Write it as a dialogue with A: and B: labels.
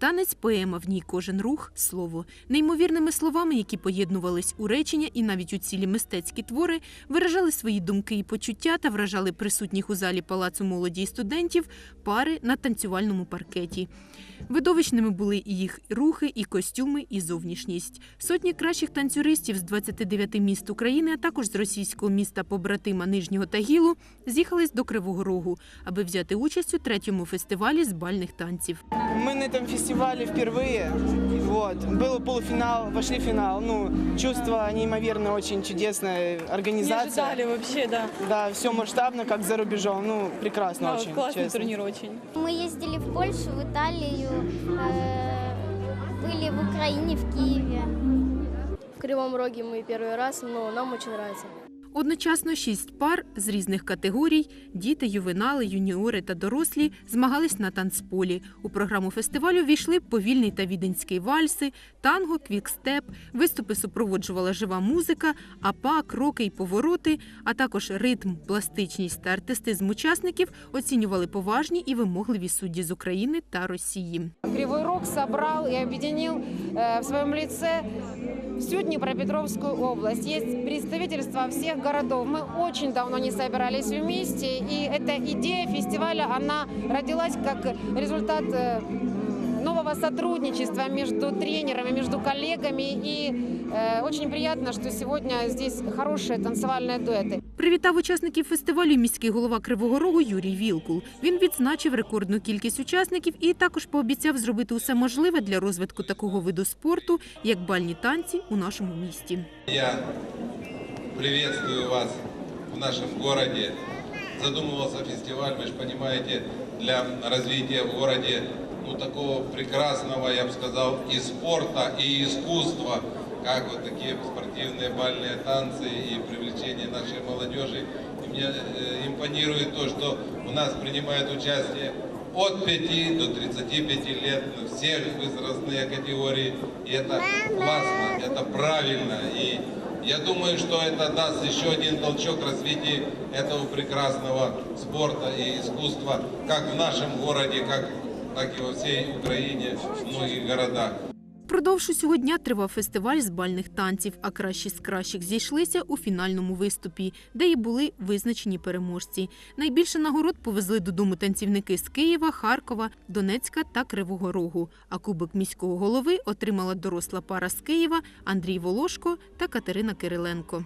A: Танець поема в ній кожен рух слово. Неймовірними словами, які поєднувались у речення і навіть у цілі мистецькі твори, виражали свої думки і почуття та вражали присутніх у залі палацу молоді й студентів пари на танцювальному паркеті. Видовищними були і їх рухи, і костюми, і зовнішність. Сотні кращих танцюристів з 29 міст України, а також з російського міста побратима Нижнього Тагілу, з'їхались до Кривого Рогу, аби взяти участь у третьому фестивалі з бальних танців.
B: Мы на этом фестивале впервые. Вот. Был полуфинал, вошли в финал. Ну, чувство неимоверно, очень чудесная
C: Не
B: организация.
C: ожидали вообще, да.
B: Да, все масштабно, как за рубежом. Ну, прекрасно
C: Да,
B: очень,
C: классный
B: честно.
C: турнир очень.
D: Мы ездили в Польшу, в Италию, э, были в Украине, в Киеве.
E: В Кривом Роге мы первый раз, но нам очень нравится.
A: Одночасно шість пар з різних категорій діти, ювенали, юніори та дорослі змагались на танцполі. У програму фестивалю війшли повільний та віденський вальси, танго, квікстеп, виступи супроводжувала жива музика, апа, кроки й повороти, а також ритм, пластичність та артистизм учасників оцінювали поважні і вимогливі судді з України та Росії.
F: Кривой Рог собрал и объединил э, в своем лице всю Днепропетровскую область. Есть представительства всех городов. Мы очень давно не собирались вместе, и эта идея фестиваля, она родилась как результат э, нового сотрудничества между тренерами, между коллегами. И э, очень приятно, что сегодня здесь хорошие танцевальные дуэты.
A: Привітав учасників фестивалю міський голова Кривого Рогу Юрій Вілкул. Він відзначив рекордну кількість учасників і також пообіцяв зробити усе можливе для розвитку такого виду спорту, як бальні танці у нашому місті.
G: Я приветствую вас в нашем городе. Задумывался фестиваль, вы же понимаете, для развития в городе ну, такого прекрасного, я бы сказал, и спорта, и искусства, как вот такие спортивные бальные танцы и привлечение нашей молодежи. И мне э, импонирует то, что у нас принимает участие от 5 до 35 лет, всех возрастные категории. И это классно, это правильно. И я думаю, что это даст еще один толчок развитию этого прекрасного спорта и искусства, как в нашем городе, как, так и во всей Украине, в многих городах.
A: Впродовж усього дня тривав фестиваль з бальних танців, а кращі з кращих зійшлися у фінальному виступі, де і були визначені переможці. Найбільше нагород повезли додому танцівники з Києва, Харкова, Донецька та Кривого Рогу. А кубок міського голови отримала доросла пара з Києва Андрій Волошко та Катерина Кириленко.